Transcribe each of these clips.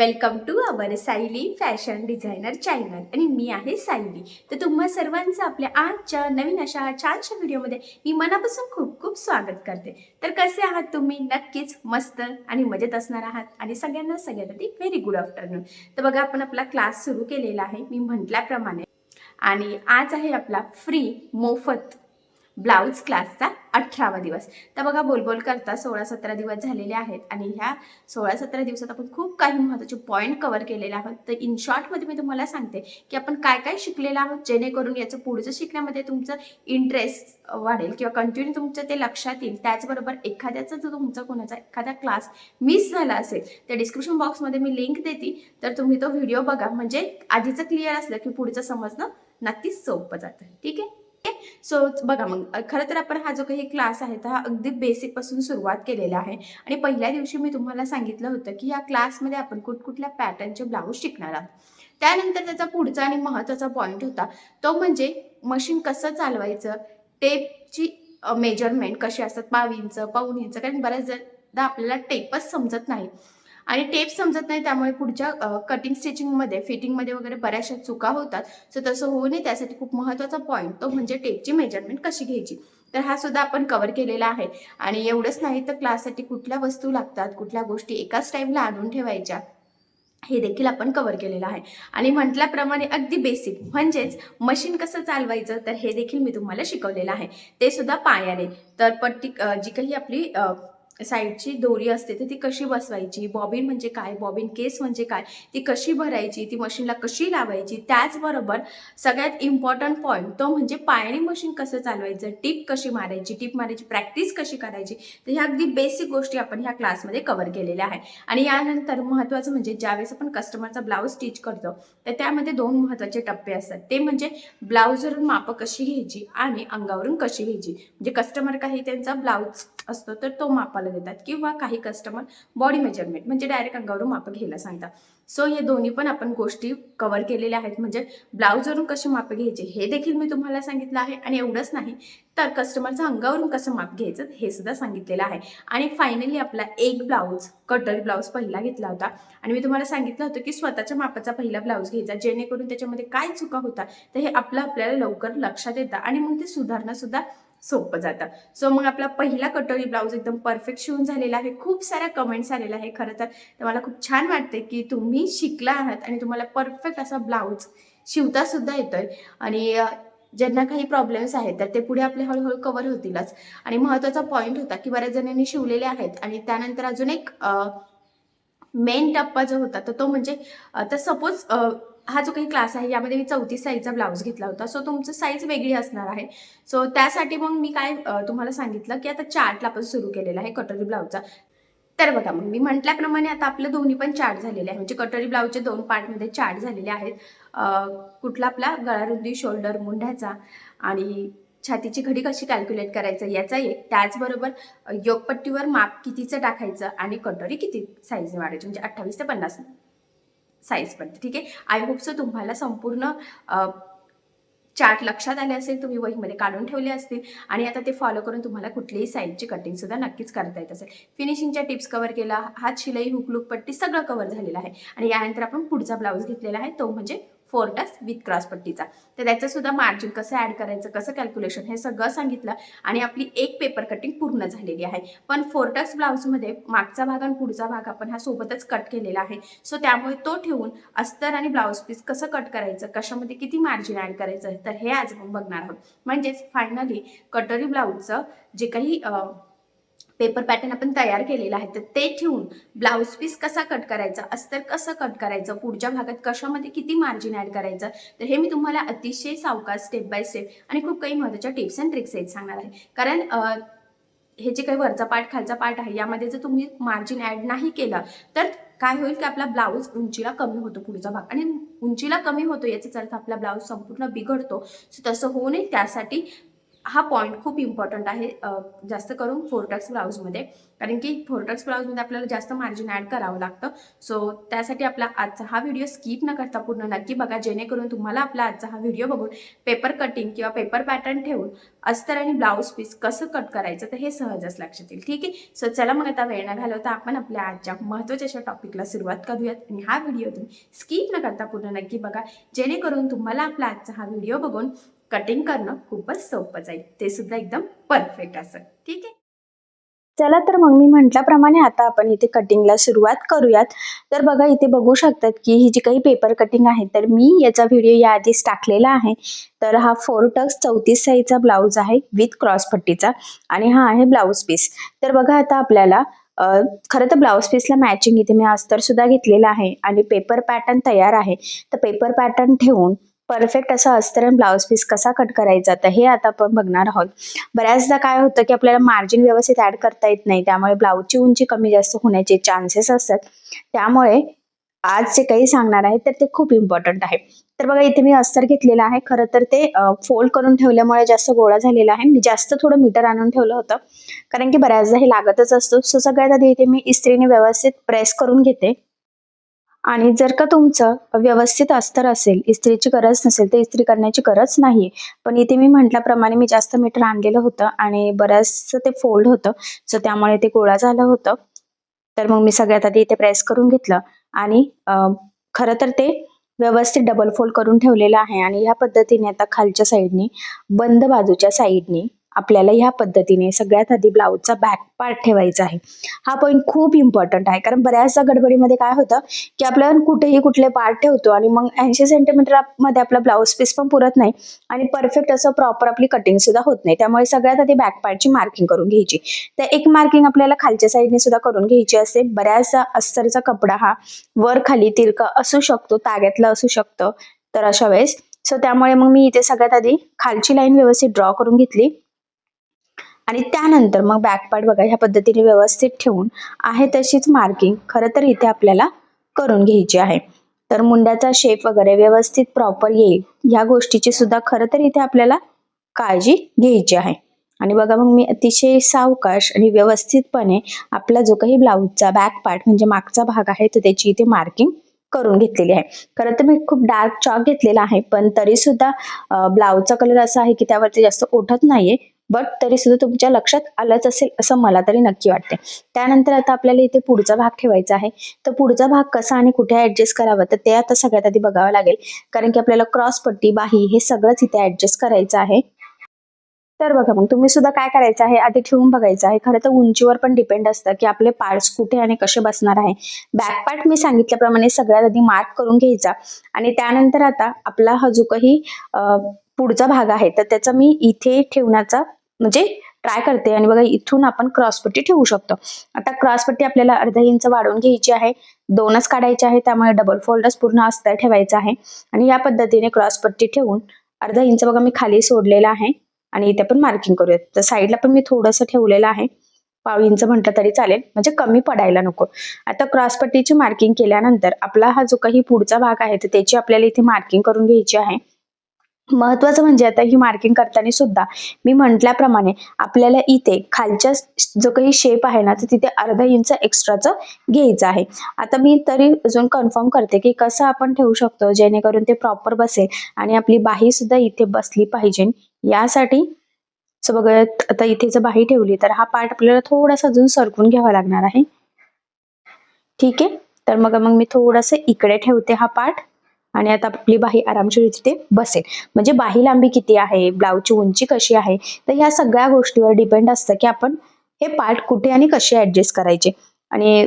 Welcome to our Sayali fashion designer channel आणि मी आहे सायली तर तुम्हा सर्वांचं आपल्या आजच्या नवीन अशा छानशा व्हिडिओमध्ये मी मनापासून खूप खूप स्वागत करते. तर कसे आहात तुम्ही? नक्कीच मस्त आणि मजेत असणार आहात. आणि सगळ्यांना सगळ्यात आधी व्हेरी गुड आफ्टरनून तर बघा आपण आपला क्लास सुरू केलेला आहे. मी म्हटल्याप्रमाणे. आणि आज आहे आपला फ्री मोफत ब्लाऊज क्लासचा अठरावा दिवस. तर बघा बोलबोल करता सोळा सतरा दिवस झालेले आहेत आणि ह्या सोळा सतरा दिवसात आपण खूप काही महत्त्वाचे पॉईंट कव्हर केलेले आहोत. तर इन शॉर्टमध्ये मी तुम्हाला सांगते की आपण काय काय शिकलेलं आहोत जेणेकरून याचं पुढचं शिकण्यामध्ये तुमचं इंटरेस्ट वाढेल किंवा कंटिन्यू तुमचं ते लक्षात येईल. त्याचबरोबर एखाद्याचा जर तुमचा कोणाचा एखादा क्लास मिस झाला असेल तर डिस्क्रिप्शन बॉक्समध्ये मी लिंक देते. तर तुम्ही तो व्हिडिओ बघा. म्हणजे आधीचं क्लिअर असलं की पुढचं समजणं नक्कीच सोपं जातं. ठीक आहे? सो बघा मग खरं तर आपण हा जो काही क्लास आहे तर हा अगदी बेसिकपासून सुरुवात केलेला आहे. आणि पहिल्या दिवशी मी तुम्हाला सांगितलं होतं की या क्लासमध्ये आपण कुठकुठल्या पॅटर्नचे ब्लाऊज शिकणार आहोत. त्यानंतर त्याचा पुढचा आणि महत्त्वाचा पॉईंट होता तो म्हणजे मशीन कसं चालवायचं टेपची मेजरमेंट कशी असतात पाव इंच पाऊन इंच कारण बऱ्याच आपल्याला टेपच समजत नाही. आणि टेप समजत नाही त्यामुळे पुढच्या कटिंग स्टिचिंगमध्ये फिटिंगमध्ये वगैरे बऱ्याचशा चुका होतात. सो तसं होऊ नये. त्यासाठी खूप महत्त्वाचा पॉईंट तो म्हणजे टेपची मेजरमेंट कशी घ्यायची? तर हा सुद्धा आपण कव्हर केलेला आहे. आणि एवढंच नाही तर क्लाससाठी कुठल्या वस्तू लागतात? कुठल्या गोष्टी एकाच टाईमला आणून ठेवायच्या? हे देखील आपण कव्हर केलेलं आहे. आणि म्हटल्याप्रमाणे अगदी बेसिक म्हणजेच मशीन कसं चालवायचं? तर हे देखील मी तुम्हाला शिकवलेलं आहे. ते सुद्धा पायाने. तर पट्टी जी काही आपली साईडची दोरी असते तर ती कशी बसवायची? बॉबिन म्हणजे काय? बॉबिन केस म्हणजे काय? ती कशी भरायची? ती मशीनला कशी लावायची? त्याचबरोबर सगळ्यात इम्पॉर्टंट पॉईंट तो म्हणजे पाळणी मशीन कसं चालवायचं? टिप कशी मारायची? टिप मारायची प्रॅक्टिस कशी करायची? तर ह्या अगदी बेसिक गोष्टी आपण ह्या क्लासमध्ये कव्हर केलेल्या आहे आणि यानंतर महत्त्वाचं म्हणजे ज्यावेळेस आपण कस्टमरचा ब्लाऊज स्टिच करतो तर त्यामध्ये दोन महत्त्वाचे टप्पे असतात. ते म्हणजे ब्लाऊजवरून मापं कशी घ्यायची आणि अंगावरून कशी घ्यायची? म्हणजे कस्टमर काही त्यांचा ब्लाऊज असतो तर तो मापाला देतात किंवा काही कस्टमर बॉडी मेजरमेंट म्हणजे डायरेक्ट अंगावरून मापं घ्यायला सांगतात. सो हे दोन्ही पण आपण गोष्टी कव्हर केलेल्या आहेत. म्हणजे ब्लाऊजवरून कशी मापं घ्यायची हे देखील मी तुम्हाला सांगितलं आहे. आणि एवढंच नाही तर कस्टमरचं अंगावरून कसं माप घ्यायचं हे सुद्धा सांगितलेलं आहे. आणि फायनली आपला एक ब्लाऊज कटर ब्लाऊज पहिला घेतला होता. आणि मी तुम्हाला सांगितलं होतं की स्वतःच्या मापाचा पहिला ब्लाऊज घ्यायचा जेणेकरून त्याच्यामध्ये काय चुका होता तर हे आपलं आपल्याला लवकर लक्षात येतं आणि मग ते सुधारणा सुद्धा सोपं जातं. सो मग आपला पहिला कटोरी ब्लाऊज एकदम परफेक्ट शिवून झालेला आहे. खूप साऱ्या कमेंट्स आलेल्या आहे खरं तर. मला खूप छान वाटते की तुम्ही शिकला आहात आणि तुम्हाला परफेक्ट असा ब्लाऊज शिवता सुद्धा येतोय. आणि ज्यांना काही प्रॉब्लेम्स आहेत तर ते पुढे आपले हळूहळू कव्हर होतीलच. आणि महत्त्वाचा पॉईंट होता की बऱ्याच जणांनी शिवलेले आहेत आणि त्यानंतर अजून एक मेन टप्पा जो होता तर तो म्हणजे तर सपोज हा जो काही क्लास आहे यामध्ये मी चौतीस साईजचा ब्लाऊज घेतला होता. सो तुमचं साईज वेगळी असणार आहे. सो त्यासाठी मग मी काय तुम्हाला सांगितलं की आता चार्टला आपण सुरू केलेला आहे कटोरी ब्लाऊजचा तर बघा मग मी म्हटल्याप्रमाणे आता आपलं दोन्ही पण चार्ट झालेले आहे. म्हणजे कटोरी ब्लाऊजचे दोन पार्टमध्ये चार्ट झालेले आहेत. कुठला आपला गळारुंदी शोल्डर मुंढ्याचा आणि छातीची घडी कशी कॅल्क्युलेट करायचं याचा एक. त्याचबरोबर योगपट्टीवर माप कितीचं टाकायचं आणि कटोरी किती साईजने वाढायची. म्हणजे अठ्ठावीस ते पन्नास. साईजपर्यंत ठीक आहे? आय होपचं तुम्हाला संपूर्ण चार्ट लक्षात आले असेल तुम्ही वहीमध्ये काढून ठेवले असतील. आणि आता ते फॉलो करून तुम्हाला कुठलीही साईजची कटिंग सुद्धा नक्कीच करता येत असेल. फिनिशिंगच्या टिप्स कव्हर केला हात शिलाई हुकलुक पट्टी सगळं कव्हर झालेलं आहे. आणि यानंतर आपण पुढचा ब्लाऊज घेतलेला आहे तो म्हणजे फोर टक्स विथ क्रॉस पट्टीचा. तर त्याचं सुद्धा मार्जिन कसं ॲड करायचं कसं कॅल्क्युलेशन हे सगळं सांगितलं आणि आपली एक पेपर कटिंग पूर्ण झालेली आहे. पण फोर टक्स ब्लाऊजमध्ये मागचा भाग आणि पुढचा भाग आपण हा सोबतच कट केलेला आहे. सो त्यामुळे तो ठेवून अस्तर आणि ब्लाऊज पीस कसं कट करायचं कशामध्ये किती मार्जिन ॲड करायचं तर हे आज आपण बघणार आहोत. म्हणजेच फायनली कटोरी ब्लाऊजचं जे काही पेपर पॅटर्न आपण तयार केलेला आहे तर ते ठेवून ब्लाऊज पीस कसा कट करायचा अस्तर कसं कट करायचं पुढच्या भागात कशामध्ये किती मार्जिन ॲड करायचं तर हे मी तुम्हाला अतिशय सावकाश स्टेप बाय स्टेप आणि खूप काही महत्त्वाच्या टिप्स अँड ट्रिक्स आहेत सांगणार आहे. कारण हे जे काही वरचा पार्ट खालचा पार्ट आहे यामध्ये जर तुम्ही मार्जिन ॲड नाही केलं तर काय होईल की आपला ब्लाऊज उंचीला कमी होतो पुढचा भाग. आणि उंचीला कमी होतो याचाच अर्थ आपला ब्लाऊज संपूर्ण बिघडतो. सो तसं होऊ नये त्यासाठी हा पॉईंट खूप इम्पॉर्टंट आहे जास्त करून फोरटॅक्स ब्लाऊजमध्ये कारण की फोरटॅक्स ब्लाऊजमध्ये आपल्याला जास्त मार्जिन ॲड करावं लागतं. सो त्यासाठी आपला आजचा हा व्हिडिओ स्किप न करता पूर्ण नक्की बघा. जेणेकरून तुम्हाला आपला आजचा हा व्हिडिओ बघून पेपर कटिंग किंवा पेपर पॅटर्न ठेवून अस्तर आणि ब्लाऊज पीस कसं कट करायचं तर हे सहजच लक्षात येईल. ठीक आहे? सो चला मग आता वेळ न घालवता आपण आपल्या आजच्या महत्त्वाच्या अशा टॉपिकला सुरुवात करूयात. आणि हा व्हिडिओ तुम्ही स्किप न करता पूर्ण नक्की बघा. जेणेकरून तुम्हाला आपला आजचा हा व्हिडिओ बघून कटिंग करणं खूपच सोपं जाईल. ते सुद्धा एकदम परफेक्ट असं. ठीक आहे? चला तर मग मी म्हटल्याप्रमाणे आता आपण इथे कटिंगला सुरुवात करूयात. तर बघा इथे बघू शकतात की ही जी काही पेपर कटिंग आहे तर मी याचा व्हिडिओ या आधीच टाकलेला आहे. तर हा फोर टक्स चौतीस साईजचा ब्लाऊज आहे विथ क्रॉस पट्टीचा आणि हा आहे ब्लाऊज पीस तर बघा आता आपल्याला खरं तर ब्लाऊज पीसला मॅचिंग इथे मी अस्तर सुद्धा घेतलेला आहे आणि पेपर पॅटर्न तयार आहे. तर पेपर पॅटर्न ठेवून परफेक्ट असं अस्तर आणि ब्लाऊज पीस कसा कट करायचा तर हे आता आपण बघणार आहोत. बऱ्याचदा काय होतं की आपल्याला मार्जिन व्यवस्थित ऍड करता येत नाही त्यामुळे ब्लाऊजची उंची कमी जास्त होण्याचे चान्सेस असतात. त्यामुळे आज जे काही सांगणार आहे तर ते खूप इम्पॉर्टंट आहे. तर बघा इथे मी अस्तर घेतलेलं आहे. खरं तर ते फोल्ड करून ठेवल्यामुळे जास्त गोळा झालेला आहे. मी जास्त थोडं मीटर आणून ठेवलं होतं. कारण की बऱ्याचदा हे लागतच असतो. सो सगळ्यात आधी इथे मी इस्त्रीने व्यवस्थित प्रेस करून घेते. आणि जर का तुमचं व्यवस्थित अस्तर असेल इस्त्रीची गरज नसेल तर इस्त्री करण्याची गरज नाही पण इथे मी म्हटल्याप्रमाणे मी जास्त मीटर आणलेलं होतं आणि बऱ्याचसं ते फोल्ड होतं. सो त्यामुळे ते गोळा झालं होतं. तर मग मी सगळ्यात आधी इथे प्रेस करून घेतलं आणि खरं तर ते व्यवस्थित डबल फोल्ड करून ठेवलेलं आहे. आणि ह्या पद्धतीने आता खालच्या साईडनी बंद बाजूच्या साईडनी आपल्याला ह्या पद्धतीने सगळ्यात आधी ब्लाऊजचा बॅक पार्ट ठेवायचा आहे. हा पॉईंट खूप इम्पॉर्टंट आहे. कारण बऱ्याचशा गडबडीमध्ये काय होतं की आपण कुठेही कुठले पार्ट ठेवतो आणि मग ऐंशी सेंटीमीटरमध्ये आपला ब्लाऊज पीस पण पुरत नाही आणि परफेक्ट असं प्रॉपर आपली कटिंग सुद्धा होत नाही. त्यामुळे सगळ्यात आधी बॅक पार्टची मार्किंग करून घ्यायची. तर एक मार्किंग आपल्याला खालच्या साईडने सुद्धा करून घ्यायची असते. बऱ्याचदा अस्तरचा कपडा हा वर खाली तिरका असू शकतो ताग्यातला असू शकतं तर अशा वेळेस. सो त्यामुळे मग मी इथे सगळ्यात आधी खालची लाईन व्यवस्थित ड्रॉ करून घेतली. आणि त्यानंतर मग बॅक पार्ट बघा ह्या पद्धतीने व्यवस्थित ठेवून आहे तशीच मार्किंग खरं तर इथे आपल्याला करून घ्यायची आहे. तर मुंड्याचा शेप वगैरे व्यवस्थित प्रॉपर येईल ह्या गोष्टीची सुद्धा खरं तर इथे आपल्याला काळजी घ्यायची आहे. आणि बघा मग मी अतिशय सावकाश आणि व्यवस्थितपणे आपला जो काही ब्लाऊजचा बॅक पार्ट म्हणजे मागचा भाग आहे तर त्याची इथे मार्किंग करून घेतलेली आहे. खरं तर मी खूप डार्क चॉक घेतलेला आहे पण तरी सुद्धा ब्लाऊजचा कलर असा आहे की त्यावरती जास्त ओढत नाहीये. बट तरी सुद्धा तुमच्या लक्षात आलंच असेल असं मला तरी नक्की वाटते त्यानंतर आता आपल्याला इथे पुढचा भाग ठेवायचा आहे. तर पुढचा भाग कसा आणि कुठे ऍडजस्ट करावा? तर ते आता सगळ्यात आधी बघावं लागेल. कारण की आपल्याला क्रॉस पट्टी बाही हे सगळंच इथे ऍडजस्ट करायचं आहे. तर बघा मग तुम्ही सुद्धा काय करायचं आहे? आधी ठेवून बघायचं आहे. खरं तर उंचीवर पण डिपेंड असतं की आपले पार्ट्स कुठे आणि कसे बसणार आहे. बॅक पार्ट मी सांगितल्याप्रमाणे सगळ्यात आधी मार्क करून घ्यायचा. आणि त्यानंतर आता आपला हा जो काही पुढचा भाग आहे तर त्याचा मी इथे ठेवण्याचा म्हणजे ट्राय करते. आणि बघा इथून आपण क्रॉसपट्टी ठेवू शकतो. आता क्रॉसपट्टी आपल्याला अर्धा इंच वाढवून घ्यायची आहे. दोनच काढायचे आहे त्यामुळे डबल फोल्डच पूर्ण अस्तर ठेवायचा आहे. आणि या पद्धतीने क्रॉसपट्टी ठेवून अर्धा इंच बघा मी खाली सोडलेला आहे. आणि इथे पण मार्किंग करूयात. तर साईडला पण मी थोडंसं ठेवलेलं आहे. पाव इंच म्हटलं तरी चालेल. म्हणजे कमी पडायला नको. आता क्रॉसपट्टीची मार्किंग केल्यानंतर आपला हा जो काही पुढचा भाग आहे तर त्याची आपल्याला इथे मार्किंग करून घ्यायची आहे. महत्वाचं म्हणजे आता ही मार्किंग करताना सुद्धा मी म्हटल्याप्रमाणे आपल्याला इथे खालच्या जो काही शेप आहे ना तर तिथे अर्धा इंच एक्स्ट्राचं घ्यायचं आहे. आता मी तरी अजून कन्फर्म करते की कसं आपण ठेवू शकतो जेणेकरून ते प्रॉपर बसेल आणि आपली बाही सुद्धा इथे बसली पाहिजे. यासाठी सो बघा आता इथे जर बाही ठेवली तर हा पार्ट आपल्याला थोडासा अजून सरकून घ्यावा लागणार आहे. ठीक आहे? तर मग मग मी थोडंसं इकडे ठेवते हा पार्ट आणि आता आपली बाही आरामशीर तिथे बसेल. म्हणजे बाही लांबी किती आहे? ब्लाऊजची उंची कशी आहे? तर ह्या सगळ्या गोष्टीवर डिपेंड असतं की आपण हे पार्ट कुठे आणि कसे ऍडजस्ट करायचे. आणि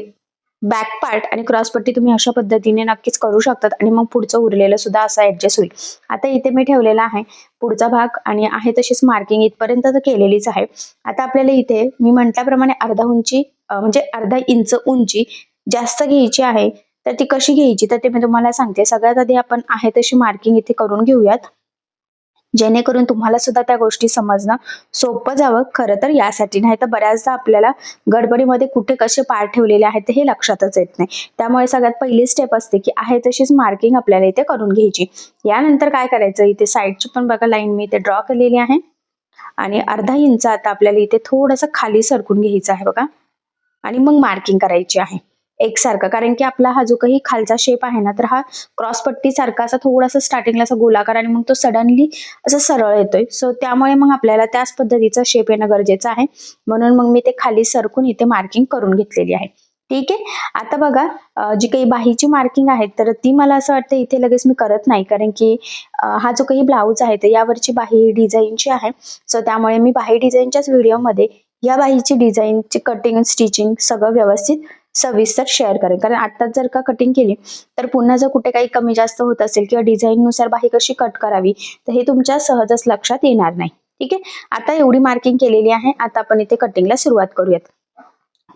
बॅक पार्ट आणि क्रॉसपट्टी तुम्ही अशा पद्धतीने नक्कीच करू शकतात आणि मग पुढचं उरलेलं सुद्धा असं ऍडजस्ट होईल. आता इथे मी ठेवलेला आहे. पुढचा भाग आणि आहे तशीच मार्किंग इथपर्यंत तर केलेलीच आहे. आता आपल्याला इथे मी म्हटल्याप्रमाणे अर्धा उंची म्हणजे अर्धा इंच उंची जास्त घ्यायची आहे. तर ती कशी घ्यायची? तर ते मी तुम्हाला सांगते. सगळ्यात आधी आपण आहे तशी मार्किंग इथे करून घेऊयात. जेणेकरून तुम्हाला सुद्धा त्या गोष्टी समजणं सोपं जावं. खरं तर यासाठी. नाही तर बऱ्याचदा आपल्याला गडबडीमध्ये कुठे कसे पार ठेवलेले आहेत हे लक्षातच येत नाही. त्यामुळे सगळ्यात पहिली स्टेप असते की आहे तशीच मार्किंग आपल्याला इथे करून घ्यायची. यानंतर काय करायचं? इथे साईडची पण बघा लाईन मी इथे ड्रॉ केलेली आहे. आणि अर्धा इंच आता आपल्याला इथे थोडंसं खाली सरकून घ्यायचं आहे बघा. आणि मग मार्किंग करायची आहे. एकसारखा. कारण की आपला हा जो काही खालचा शेप आहे ना तर हा क्रॉस पट्टी सारखा असा थोडासा स्टार्टिंगला असा गोलाकार आणि मग तो सडनली असं सरळ येतोय. सो त्यामुळे मग आपल्याला त्याच पद्धतीचा शेप येणं गरजेचं आहे. म्हणून मग मी ते खाली सरकून इथे मार्किंग करून घेतलेली आहे. ठीक आहे? आता बघा जी काही बाहीची मार्किंग आहे तर ती मला असं वाटतं इथे लगेच मी करत नाही. कारण की हा जो काही ब्लाऊज आहे तर यावरची बाही डिझाईनची आहे. सो त्यामुळे मी बाही डिझाईनच्याच व्हिडिओमध्ये या बाहीची डिझाईनची कटिंग स्टिचिंग सगळं व्यवस्थित सविस्तर शेअर करेन. कारण आत्ताच जर का कटिंग केली तर पुन्हा जर कुठे काही कमी जास्त होत असेल किंवा डिझाईननुसार बाही कशी कट करावी तर हे तुमच्या सहजच लक्षात येणार नाही. ठीक आहे? आता एवढी मार्किंग केलेली आहे. आता आपण इथे कटिंगला सुरुवात करूयात.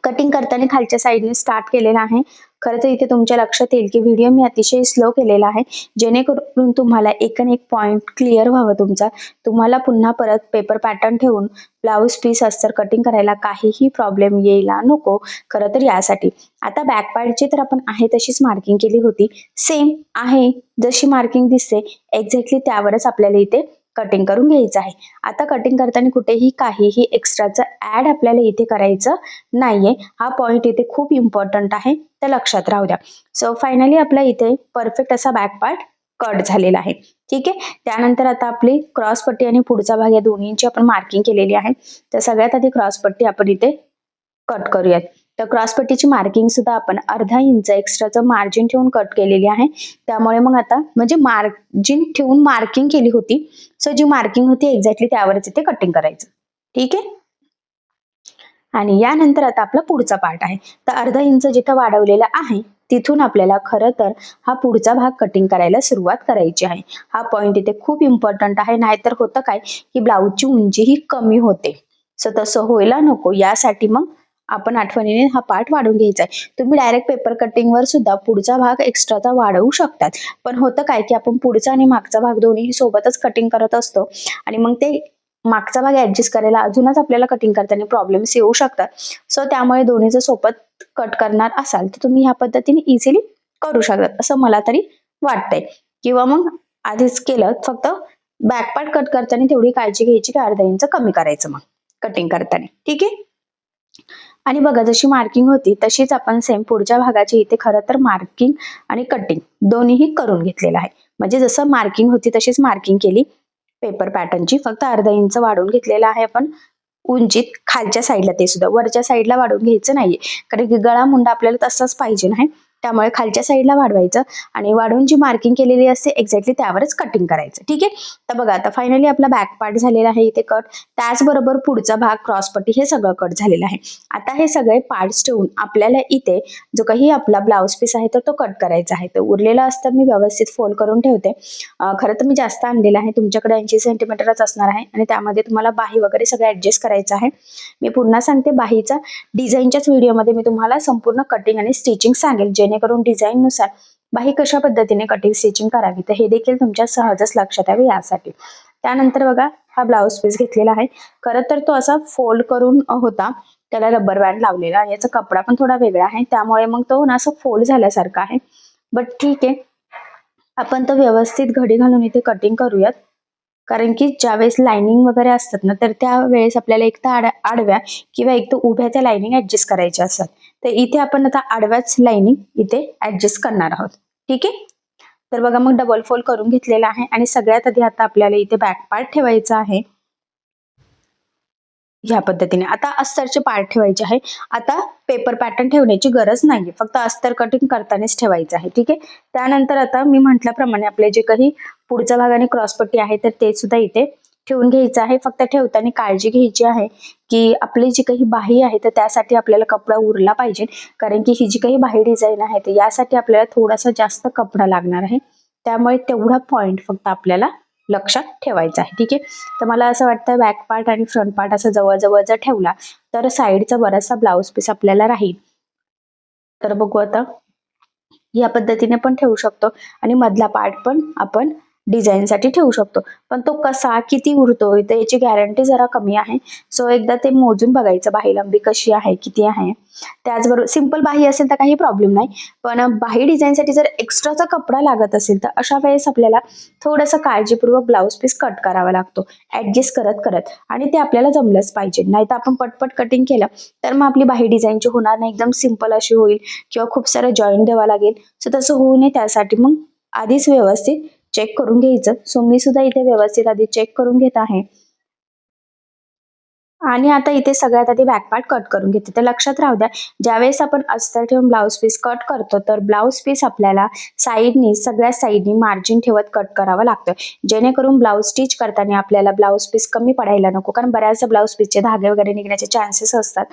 कटिंग करताना खालच्या साईडने स्टार्ट केलेला आहे. खरं तर इथे तुमच्या लक्षात येईल की व्हिडिओ मी अतिशय स्लो केलेला आहे. जेणेकरून तुम्हाला एक एकन एक पॉईंट क्लिअर व्हावं तुमचा. तुम्हाला पुन्हा परत पेपर पॅटर्न ठेवून ब्लाऊज पीस अस्तर कटिंग करायला काहीही प्रॉब्लेम यायला नको. खरं तर यासाठी. आता बॅक पार्टची तर आपण आहे तशीच मार्किंग केली होती. सेम आहे. जशी मार्किंग दिसते एक्झॅक्टली त्यावरच आपल्याला इथे कटिंग करून घ्यायचं आहे. आता कटिंग करताना कुठेही काहीही एक्स्ट्राचं ॲड आपल्याला इथे करायचं नाहीये. हा पॉईंट इथे खूप इम्पॉर्टंट आहे. तर लक्षात राहू द्या. सो फायनली आपला इथे परफेक्ट असा बॅक पार्ट कट झालेला आहे. ठीक आहे? त्यानंतर आता आपली क्रॉस पट्टी आणि पुढचा भाग या दोन्हींची आपण मार्किंग केलेली आहे. तर सगळ्यात आधी क्रॉस पट्टी आपण इथे कट करूयात. तर क्रॉस पट्टीची मार्किंग सुद्धा आपण अर्धा इंच एक्स्ट्राचं मार्जिन ठेवून कट केलेली आहे. त्यामुळे मग आता म्हणजे मार्जिन ठेवून मार्किंग केली होती. सो जी मार्किंग होती एक्झॅक्टली त्यावरच इथे कटिंग करायचं. ठीक आहे? आणि यानंतर आता आपला पुढचा पार्ट आहे. तर अर्धा इंच जिथं वाढवलेला आहे तिथून आपल्याला खरं तर हा पुढचा भाग कटिंग करायला सुरुवात करायची आहे. हा पॉइंट इथे खूप इम्पॉर्टंट आहे. नाहीतर होतं काय? की ब्लाऊजची उंची ही कमी होते. सो तसं व्हायला नको. यासाठी मग आपण आठवणीने हा पार्ट वाढवून घ्यायचा आहे. तुम्ही डायरेक्ट पेपर कटिंगवर सुद्धा पुढचा भाग एक्स्ट्राचा वाढवू शकतात. पण होतं काय की आपण पुढचा आणि मागचा भाग दोन्ही सोबतच कटिंग करत असतो. आणि मग ते मागचा भाग ऍडजस्ट करायला अजूनच आपल्याला कटिंग करताना प्रॉब्लेम्स येऊ शकतात. सो त्यामुळे दोन्हीचं सोबत कट करणार असाल तर तुम्ही ह्या पद्धतीने इझिली करू शकतात. असं मला तरी वाटतंय. किंवा मग आधीच केलं फक्त बॅक पार्ट कट करताना तेवढी काळजी घ्यायची की अर्धा इंच कमी करायचं मग कटिंग करताना. ठीक आहे? आणि बघा जशी मार्किंग होती तशीच आपण सेम पुढच्या भागाची इथे खरं तर मार्किंग आणि कटिंग दोन्हीही करून घेतलेलं आहे. म्हणजे जसं मार्किंग होती तशीच मार्किंग केली. पेपर पॅटर्नची फक्त अर्धा इंच वाढवून घेतलेला आहे आपण. उंचीत खालच्या साईडला ते सुद्धा. वरच्या साईडला वाढवून घ्यायचं नाहीये. कारण की गळा मुंडा आपल्याला तसाच पाहिजे नाही त्यामुळे खालच्या साईडला वाढवायचं आणि वाढवून जी मार्किंग केलेली असते एक्झॅक्टली त्यावरच कटिंग करायचं. ठीक आहे? तर बघा आता फायनली आपला बॅक पार्ट झालेला आहे इथे कट त्याचबरोबर पुढचा भाग क्रॉसपट्टी हे सगळं कट झालेलं आहे. आता हे सगळे पार्ट्स ठेवून आपल्याला इथे जो काही आपला ब्लाऊज पीस आहे तर तो कट करायचा आहे. तर उरलेला असतं मी व्यवस्थित फोल्ड करून ठेवते. खरं तर मी जास्त आणलेला आहे तुमच्याकडे ऐंशी सेंटीमीटरच असणार आहे आणि त्यामध्ये तुम्हाला बाही वगैरे सगळं ऍडजस्ट करायचं आहे. मी पुन्हा सांगते बाहीचा. डिझाईनच्याच व्हिडिओमध्ये मी तुम्हाला संपूर्ण कटिंग आणि स्टिचिंग सांगेल जेणेकरून डिझाईननुसार बाही कशा पद्धतीने कटिंग स्टिचिंग करावी? तर हे देखील तुमच्या सहजच लक्षात यावे यासाठी. त्यानंतर बघा हा ब्लाऊज पीस घेतलेला आहे. खरं तर तो असा फोल्ड करून होता. त्याला रबर बँड लावलेला आहे. याचा कपडा पण थोडा वेगळा आहे. त्यामुळे मग तो ना असं फोल्ड झाल्यासारखा आहे. बट ठीक आहे. आपण तो व्यवस्थित घडी घालून इथे कटिंग करूयात. कारण की ज्यावेळेस लाइनिंग वगैरे असतात ना तर त्यावेळेस आपल्याला एक तर आड आडव्या किंवा एक तर उभ्या त्या लाइनिंग ऍडजस्ट करायच्या असतात. तर इथे आपण आता आडव्याच लाइनिंग इथे ऍडजस्ट करणार आहोत. ठीक आहे? तर बघा मग डबल फोल्ड करून घेतलेला आहे आणि सगळ्यात आधी आता आपल्याला इथे बॅक पार्ट ठेवायचा आहे. ह्या पद्धतीने. आता अस्तरचे पार्ट ठेवायचे आहे. आता पेपर पॅटर्न ठेवण्याची गरज नाहीये. फक्त अस्तर कटिंग करतानाच ठेवायचं आहे. ठीक आहे? त्यानंतर आता मी म्हटल्याप्रमाणे आपले जे काही पुढच्या भागाने क्रॉसपट्टी आहे तर ते सुद्धा इथे ठेवून घ्यायचं आहे. फक्त ठेवताना काळजी घ्यायची आहे की आपली जी काही बाही आहे तर त्यासाठी आपल्याला कपडा उरला पाहिजे. कारण की ही जी काही बाही डिझाईन आहे तर यासाठी आपल्याला थोडासा जास्त कपडा लागणार आहे. त्यामुळे तेवढा पॉइंट फक्त आपल्याला लक्षात ठेवायचा आहे. ठीक आहे? तर मला असं वाटतं बॅक पार्ट आणि फ्रंट पार्ट असं जवळजवळ जर ठेवला तर साईडचा बराचसा ब्लाऊज पीस आपल्याला राहील. तर बघू आता. या पद्धतीने पण ठेवू शकतो. आणि मधला पार्ट पण आपण डिझाईनसाठी ठेवू शकतो. पण तो कसा किती उरतोय तर याची गॅरंटी जरा कमी आहे. सो एकदा ते मोजून बघायचं बाही लांबी कशी आहे किती आहे. त्याचबरोबर सिंपल बाही असेल तर काही प्रॉब्लेम नाही. पण बाही डिझाईनसाठी जर एक्स्ट्राचा कपडा लागत असेल तर अशा वेळेस आपल्याला थोडंसं काळजीपूर्वक ब्लाऊज पीस कट करावा लागतो. ऍडजस्ट करत करत. आणि ते आपल्याला जमलंच पाहिजे. नाही तर आपण पटपट कटिंग केलं तर मग आपली बाही डिझाईनची होणार नाही. एकदम सिंपल अशी होईल. किंवा खूप सारं जॉईंट द्यावा लागेल. सो तसं होऊ नये. त्यासाठी मग आधीच व्यवस्थित चेक करून घ्यायचं. सो मी सुद्धा इथे व्यवस्थित आधी चेक करून घेत आहे. आणि आता इथे सगळ्यात आधी बॅकपार्ट कट करून घेते. तर लक्षात राहू द्या ज्यावेळेस आपण अस्तर ठेवून ब्लाऊज पीस कट करतो तर ब्लाऊज पीस आपल्याला साईडनी सगळ्या साईडनी मार्जिन ठेवत कट करावं लागतं. जेणेकरून ब्लाऊज स्टिच करताना आपल्याला ब्लाऊज पीस कमी पडायला नको कारण बऱ्याचदा ब्लाऊज पीसचे धागे वगैरे निघण्याचे चान्सेस असतात.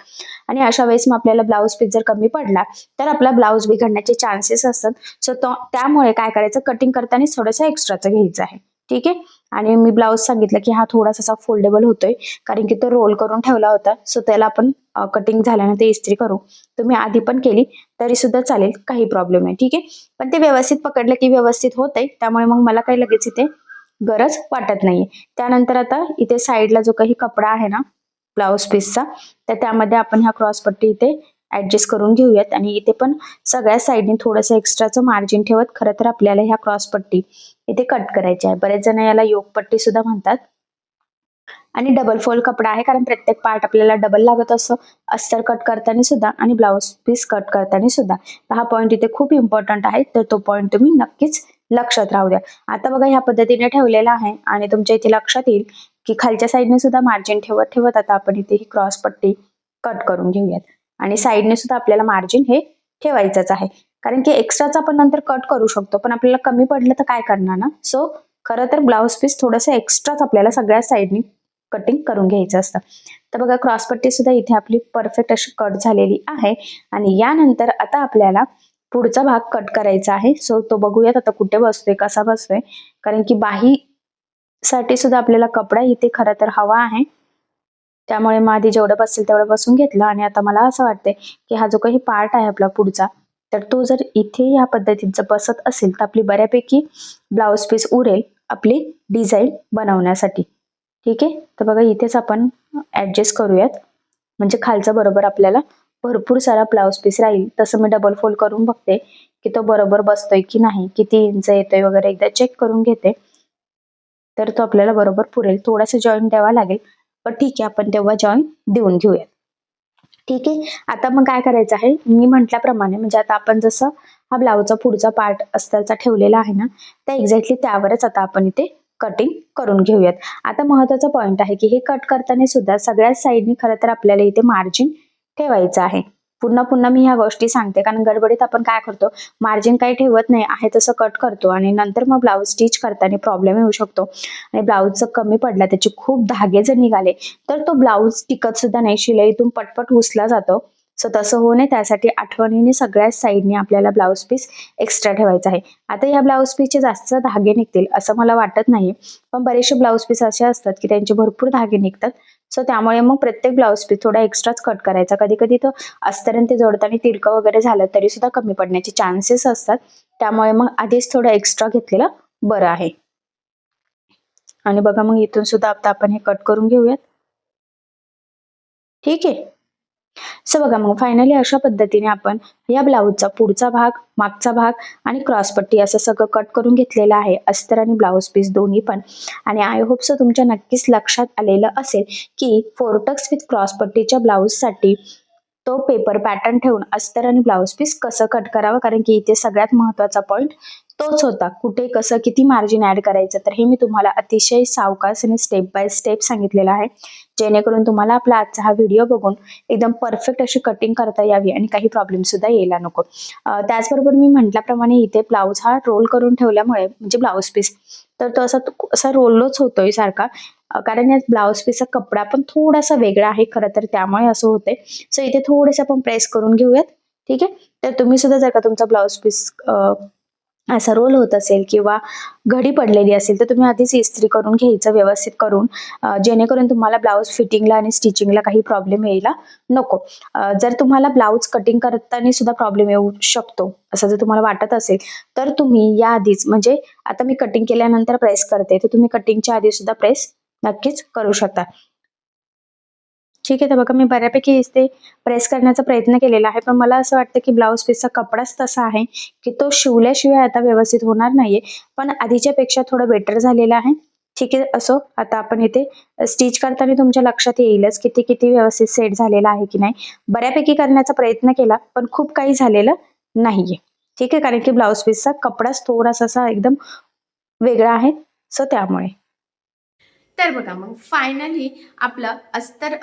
आणि अशा वेळेस मग आपल्याला ब्लाऊज पीस जर कमी पडला तर आपला ब्लाऊज बिघडण्याचे चान्सेस असतात. सो तो त्यामुळे काय करायचं? कटिंग करताना थोडंसं एक्स्ट्राचं घ्यायचं आहे. ठीक आहे? आणि मी ब्लाऊज सांगितलं की हा थोडासा फोल्डेबल होतोय. कारण की तो रोल करून ठेवला होता. सो त्याला आपण कटिंग झाल्यानंतर इस्त्री करू. तुम्ही आधी पण केली. तरी सुद्धा चालेल. काही प्रॉब्लेम नाही. ठीक आहे? पण ते व्यवस्थित पकडलं की व्यवस्थित होतंय. त्यामुळे मग मला काही लगेच इथे गरज वाटत नाहीये. त्यानंतर आता इथे साईडला जो काही कपडा आहे ना ब्लाऊज पीसचा तर त्यामध्ये आपण ह्या क्रॉस पट्टी इथे ऍडजस्ट करून घेऊयात. आणि इथे पण सगळ्या साईडने थोडंसं एक्स्ट्राचं मार्जिन ठेवत खरं तर आपल्याला ह्या क्रॉस पट्टी इथे कट करायची आहे. बरेच जण याला योग पट्टी सुद्धा म्हणतात. आणि डबल फोल्ड कपडा आहे कारण प्रत्येक पार्ट आपल्याला डबल लागत असतो. अस्तर कट करताना सुद्धा आणि ब्लाऊज पीस कट करताना सुद्धा. तर हा पॉईंट इथे खूप इम्पॉर्टंट आहे. तर तो पॉईंट तुम्ही नक्कीच लक्षात राहू द्या. आता बघा ह्या पद्धतीने ठेवलेला आहे. आणि तुमच्या इथे लक्षात येईल की खालच्या साईडने सुद्धा मार्जिन ठेवत ठेवत आता आपण इथे ही क्रॉस पट्टी कट करून घेऊयात. आणि साईडने सुद्धा आपल्याला मार्जिन हे ठेवायचंच आहे. कारण की एक्स्ट्राचा आपण नंतर कट करू शकतो पण आपल्याला कमी पडलं तर काय करणार ना? सो खरं तर ब्लाऊज पीस थोडंसं एक्स्ट्राच आपल्याला सगळ्या साईडने कटिंग करून घ्यायचं असतं. तर बघा क्रॉस पट्टी सुद्धा इथे आपली परफेक्ट अशी कट झालेली आहे. आणि यानंतर आता आपल्याला पुढचा भाग कट करायचा आहे. सो तो बघूयात आता कुठे बसतोय कसा बसतोय. कारण की बाही साठी सुद्धा आपल्याला कपडा इथे खरं तर हवा आहे. त्यामुळे मग आधी जेवढं बसेल तेवढं बसून घेतलं आणि आता मला असं वाटतंय की हा जो काही पार्ट आहे आपला पुढचा तर तो जर इथे ह्या पद्धतीत जर बसत असेल तर आपली बऱ्यापैकी ब्लाऊज पीस उरेल आपली डिझाईन बनवण्यासाठी. ठीक आहे? तर बघा इथेच आपण ऍडजस्ट करूयात. म्हणजे खालचं बरोबर आपल्याला भरपूर सारा ब्लाऊज पीस राहील. तसं मी डबल फोल्ड करून बघते की तो बरोबर बसतोय की नाही किती इंच येतोय वगैरे एकदा चेक करून घेते. तर तो आपल्याला बरोबर पुरेल. थोडासा जॉईंट द्यावा लागेल. पण ठीक आहे आपण तेव्हा जॉईन देऊन घेऊयात. ठीक आहे? आता मग काय करायचं आहे? मी म्हटल्याप्रमाणे म्हणजे आता आपण जसं हा ब्लाऊजचा पुढचा पार्ट असताचा ठेवलेला आहे ना त्या एक्झॅक्टली त्यावरच आता आपण इथे कटिंग करून घेऊयात. आता महत्त्वाचा पॉईंट आहे की हे कट करताना सुद्धा सगळ्याच साईडनी खरं तर आपल्याला इथे मार्जिन ठेवायचं आहे. पुन्हा पुन्हा मी ह्या गोष्टी सांगते. कारण गडबडीत आपण काय करतो? मार्जिन काही ठेवत नाही. आहे तसं कट करतो. आणि नंतर मग ब्लाऊज स्टिच करताना प्रॉब्लेम येऊ शकतो. आणि ब्लाऊजचं कमी पडला त्याचे खूप धागे जर निघाले तर तो ब्लाऊज टिकत सुद्धा नाही. शिलाईतून पटपट उचला जातो. सो तसं होऊ नये. त्यासाठी आठवणीने सगळ्या साईडने आपल्याला ब्लाऊज पीस एक्स्ट्रा ठेवायचा आहे. आता या ब्लाऊज पीसचे जास्त धागे निघतील असं मला वाटत नाही पण बरेचसे ब्लाऊज पीस असे असतात की त्यांचे भरपूर धागे निघतात. सो त्यामुळे मग प्रत्येक ब्लाऊज पीस थोडा एक्स्ट्राच कट करायचा. कधी कधी तर अस्तरण ते जोडताना तिरकं वगैरे झालं तरी सुद्धा कमी पडण्याचे चान्सेस असतात. त्यामुळे मग आधीच थोडं एक्स्ट्रा घेतलेलं बरं आहे. आणि बघा मग इथून सुद्धा आता आपण हे कट करून घेऊयात. ठीक आहे? सो बघा मग फायनली अशा पद्धतीने आपण या ब्लाऊजचा पुढचा भाग मागचा भाग आणि क्रॉसपट्टी असं सगळं कट करून घेतलेलं आहे. अस्तर आणि ब्लाऊज पीस दोन्ही पण. आणि आय होप सो तुमच्या नक्कीच लक्षात आलेलं असेल की फोरटक्स विथ क्रॉसपट्टीच्या ब्लाऊजसाठी तो पेपर पॅटर्न ठेवून अस्तर आणि ब्लाऊज पीस कसं कट करावं? कारण की इथे सगळ्यात महत्त्वाचा पॉईंट तोच होता. कुठे कसं किती मार्जिन ऍड करायचं? तर हे मी तुम्हाला अतिशय सावकाश आणि स्टेप बाय स्टेप सांगितलेलं आहे. जेणेकरून तुम्हाला आपला आजचा हा व्हिडिओ बघून एकदम परफेक्ट अशी कटिंग करता यावी आणि काही प्रॉब्लेम सुद्धा यायला नको. त्याचबरोबर मी म्हटल्याप्रमाणे इथे ब्लाऊज हा रोल करून ठेवल्यामुळे म्हणजे ब्लाऊज पीस तर तो असा असा रोलच होतोय सारखा. कारण या ब्लाऊज पीसचा कपडा पण थोडासा वेगळा आहे खरं तर त्यामुळे असं होतंय. सो इथे थोडेसे आपण प्रेस करून घेऊयात. ठीक आहे? तर तुम्ही सुद्धा जर का तुमचा ब्लाऊज पीस असा रोल होत असेल किंवा घडी पडलेली असेल तर तुम्ही आधीच इस्त्री करून घ्यायचं व्यवस्थित करून. जेणेकरून तुम्हाला ब्लाऊज फिटिंगला आणि स्टिचिंगला काही प्रॉब्लेम यायला नको. जर तुम्हाला ब्लाऊज कटिंग करताना सुद्धा प्रॉब्लेम येऊ शकतो असं जर तुम्हाला वाटत असेल तर तुम्ही या आधीच म्हणजे आता मी कटिंग केल्यानंतर प्रेस करते तर तुम्ही कटिंगच्या आधी सुद्धा प्रेस नक्कीच करू शकता. ठीक आहे तर बघा मी बऱ्यापैकी इथे प्रेस करण्याचा प्रयत्न केलेला आहे. पण मला असं वाटतं की ब्लाऊज पीसचा कपडाच तसा आहे की तो शिवल्याशिवाय आता व्यवस्थित होणार नाहीये. पण आधीच्या पेक्षा थोडं बेटर झालेला आहे. ठीक आहे असो आता आपण इथे स्टिच करताना तुमच्या लक्षात येईलच की ते किती व्यवस्थित सेट झालेला आहे की नाही. बऱ्यापैकी करण्याचा प्रयत्न केला पण खूप काही झालेलं नाहीये. ठीक आहे कारण की ब्लाऊज पीसचा कपडाच थोडासा असा एकदम वेगळा आहे. सो त्यामुळे. तर बघा मग फायनली आपलं अस्तर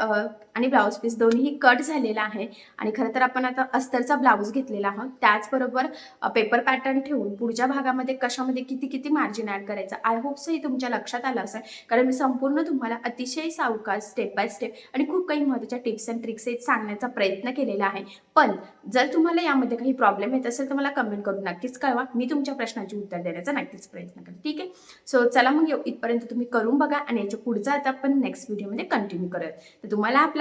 आणि ब्लाऊज पीस दोन्ही कट झालेला आहे. आणि खरं तर आपण आता अस्तरचा ब्लाऊज घेतलेला आहोत. त्याचबरोबर पेपर पॅटर्न ठेवून पुढच्या भागामध्ये कशामध्ये किती किती मार्जिन ॲड करायचं? आय होपसही तुमच्या लक्षात आलं असेल. कारण मी संपूर्ण तुम्हाला अतिशय सावकाश स्टेप बाय स्टेप आणि खूप काही महत्त्वाच्या टिप्स अँड ट्रिक्स सांगण्याचा प्रयत्न केलेला आहे. पण जर तुम्हाला यामध्ये काही प्रॉब्लेम येत असेल तर मला कमेंट करून नक्कीच कळवा. मी तुमच्या प्रश्नाची उत्तर देण्याचा नक्कीच प्रयत्न करेन. ठीक आहे? सो चला मग येऊ. इथपर्यंत तुम्ही करून बघा आणि याच्या पुढचा आता आपण नेक्स्ट व्हिडिओमध्ये कंटिन्यू करूयात. तर तुम्हाला आपला